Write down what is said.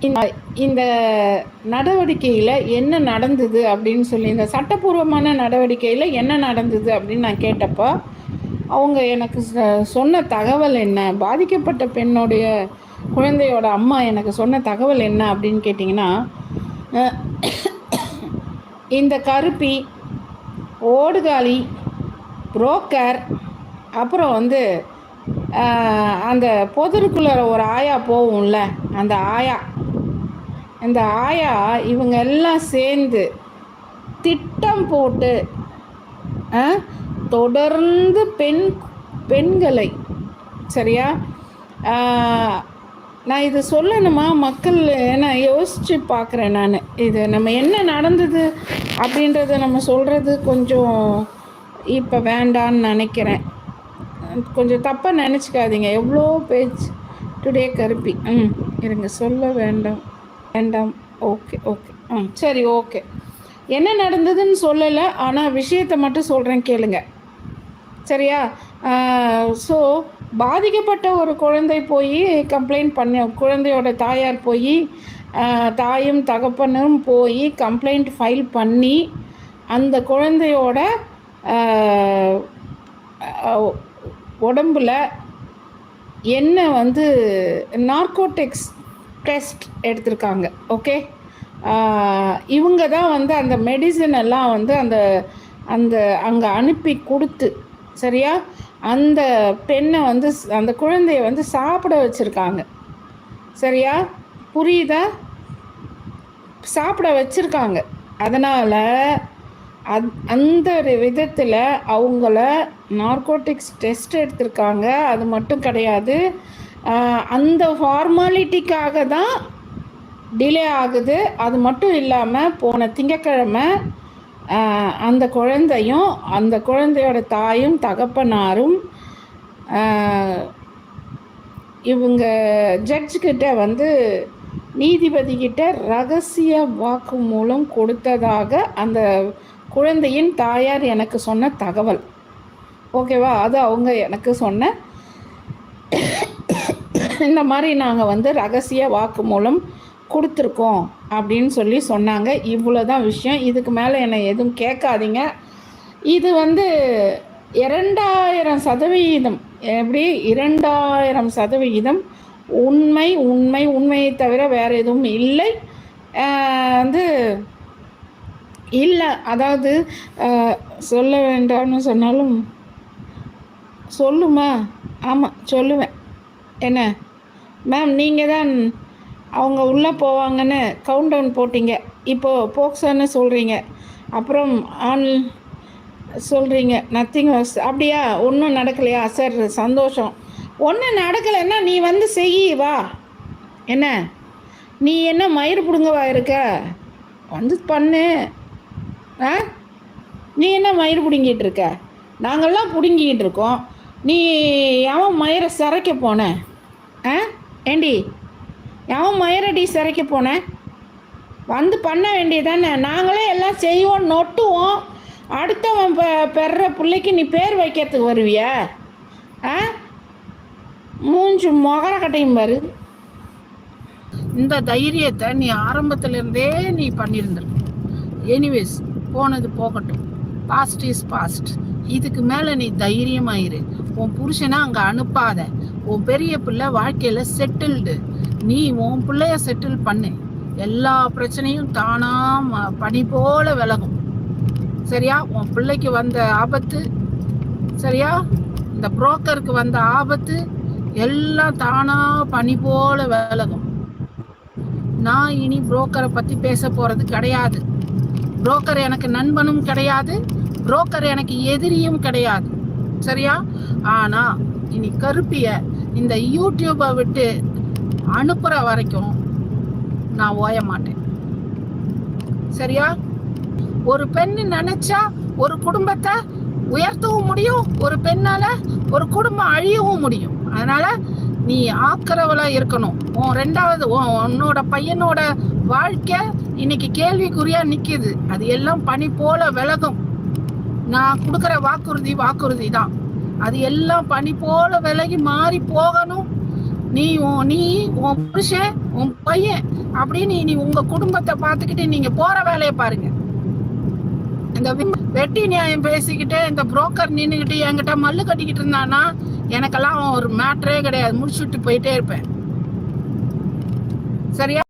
இந்த இந்த நடவடிக்கையில் என்ன நடந்தது அப்படின்னு சொல்லி இந்த சட்டப்பூர்வமான நடவடிக்கையில் என்ன நடந்தது அப்படின்னு நான் கேட்டப்போ அவங்க எனக்கு சொன்ன தகவல் என்ன? பாதிக்கப்பட்ட பெண்ணுடைய குழந்தையோட அம்மா எனக்கு சொன்ன தகவல் என்ன அப்படின்னு கேட்டிங்கன்னா இந்த கருப்பி ஓடுகாலி புரோக்கர் அப்புறம் வந்து அந்த பொதருக்குள்ளார ஒரு ஆயா போகும்ல அந்த ஆயா. இந்த ஆயா இவங்க எல்லாம் சேர்ந்து திட்டம் போட்டு தொடர்ந்து பெண் பெண்களை சரியா? நான் இது சொல்லணுமா மக்கள்? நான் யோசித்து பார்க்குறேன் நான். இது நம்ம என்ன நடந்தது அப்படின்றத நம்ம சொல்கிறது கொஞ்சம் இப்போ வேண்டான்னு நினைக்கிறேன். கொஞ்சம் தப்பாக நினச்சிக்காதீங்க. எவ்வளோ பேஜ் டுடே கருப்பி. ம் இருங்க சொல்ல வேண்டாம். வேண்டாம். Okay okay. ம் சரி ஓகே. என்ன நடந்ததுன்னு சொல்லலை ஆனால் விஷயத்தை மட்டும் சொல்கிறேன் கேளுங்க. சரியா? ஸோ பாதிக்கப்பட்ட ஒரு குழந்தை போய் கம்ப்ளைண்ட் பண்ண குழந்தையோட தாயார் போய் தாயும் தகப்பனும் போய் கம்ப்ளைண்ட் ஃபைல் பண்ணி அந்த குழந்தையோட உடம்புல என்ன வந்து நார்கோட்டிக்ஸ் டெஸ்ட் எடுத்திருக்காங்க ஓகே இவங்க தான் வந்து அந்த மெடிசன் எல்லாம் வந்து அந்த அந்த அங்கே அனுப்பி கொடுத்து சரியா? அந்த பெண்ணை வந்து அந்த குழந்தைய வந்து சாப்பிட வச்சுருக்காங்க சரியா? புரியுதா? சாப்பிட வச்சுருக்காங்க. அதனால் அந் அந்த ஒரு விதத்தில் அவங்கள நார்கோட்டிக்ஸ் டெஸ்ட் எடுத்திருக்காங்க. அது மட்டும் கிடையாது. அந்த ஃபார்மாலிட்டிக்காக தான் டிலே ஆகுது. அது மட்டும் இல்லாமல் போன திங்கக்கிழமை அந்த குழந்தையும் அந்த குழந்தையோட தாயும் தகப்பனாரும் இவங்க ஜட்ஜுக்கிட்ட வந்து நீதிபதி கிட்ட ரகசிய வாக்குமூலம் கொடுத்ததாக அந்த குழந்தையின் தாயார் எனக்கு சொன்ன தகவல். ஓகேவா? அது அவங்க எனக்கு சொன்ன இந்த மாதிரி நாங்கள் வந்து ரகசிய வாக்குமூலம் கொடுத்துருக்கோம் அப்படின்னு சொல்லி சொன்னாங்க. இவ்வளோ தான் விஷயம். இதுக்கு மேலே என்னை எதுவும் கேட்காதீங்க. இது வந்து இரண்டாயிரம் சதவிகிதம் எப்படி? இரண்டாயிரம் சதவிகிதம் உண்மை உண்மை உண்மையை தவிர வேறு எதுவும் இல்லை. வந்து இல்லை அதாவது சொல்ல வேண்டாம்னு சொன்னாலும் சொல்லுமா? ஆமாம் சொல்லுவேன். என்ன? மேம் நீங்கள் தான் அவங்க உள்ளே போவாங்கன்னு கவுண்ட் டவுன் போட்டிங்க. இப்போது போக்சோன்னு சொல்கிறீங்க அப்புறம் ஆன் சொல்கிறீங்க நத்திங் வாஸ் அப்படியா? ஒன்றும் நடக்கலையா? சார் சந்தோஷம். ஒன்றும் நடக்கலைன்னா நீ வந்து செய் வா. என்ன? நீ என்ன மயிறு பிடுங்கவா இருக்க? வந்து பண்ணு. ஆ? நீ என்ன மயிறு பிடுங்கிட்டு இருக்க? நாங்கள்லாம் பிடுங்கிக்கிட்டு இருக்கோம். நீ எவன் மயிரை சிறைக்க போன. ஆ? ஏண்டி? எவன் மயிரடி சிறைக்க போன. வந்து பண்ண வேண்டியதானே? நாங்களே எல்லாம் செய்வோம் நொட்டுவோம். அடுத்தவன் பெ பெற பிள்ளைக்கு நீ பேர் வைக்கிறதுக்கு வருவிய? ஆ? மூஞ்சு மொகர கட்டையும் பாரு. இந்த தைரியத்தை நீ ஆரம்பத்திலேருந்தே நீ பண்ணியிருந்திருக்க எனிவேஸ் போனது போகட்டும். பாஸ்ட் இஸ் பாஸ்ட் இதுக்கு மேலே நீ தைரியமாயிரு உன் புருஷனை அங்கே அனுப்பாத. உன் பெரிய பிள்ளை வாழ்க்கையில் செட்டில்டு நீ உன் பிள்ளைய செட்டில் பண்ணு. எல்லா பிரச்சனையும் தானாக ம- பனி போல விலகும். சரியா? உன் பிள்ளைக்கு வந்த ஆபத்து. சரியா? இந்த புரோக்கருக்கு வந்த ஆபத்து. எல்லாம் தானாக பனி போல விலகும். நான் இனி புரோக்கரை பற்றி பேச போகிறது கிடையாது. புரோக்கர் எனக்கு நண்பனும் கிடையாது. புரோக்கர் எனக்கு எதிரியும் கிடையாது. சரியா? ஆனா இனி கருப்பிய இந்த யூடியூபை விட்டு அனுப்புற வரைக்கும் நான் ஓய மாட்டேன். சரியா? ஒரு பெண்ணு நினைச்சா ஒரு குடும்பத்தை உயர்த்தவும் முடியும். ஒரு பெண்ணால ஒரு குடும்பம் அழியவும் முடியும். அதனால நீ ஆக்கிறவளா இருக்கணும். உன் ரெண்டாவது உன் உன்னோட பையனோட வாழ்க்கை இன்னைக்கு கேள்விக்குறியா நிக்குது. அது எல்லாம் பனி போல விலகும். நான் கொடுக்குற வாக்குறுதி வாக்குறுதி தான். அது எல்லாம் பனி போல விலகி மாறி போகணும். நீ உன் நீ உன் புருஷன் உன் பையன் அப்படின்னு நீ உங்க குடும்பத்தை பார்த்துக்கிட்டு நீங்க போற வேலையை பாருங்க. இந்த வெட்டி நியாயம் பேசிக்கிட்டு இந்த புரோக்கர் நின்றுக்கிட்டு என்கிட்ட மல்லு கட்டிக்கிட்டு இருந்தானா எனக்கெல்லாம் ஒரு மேட்ரே கிடையாது. முடிச்சுட்டு போயிட்டே இருப்பேன். சரியா?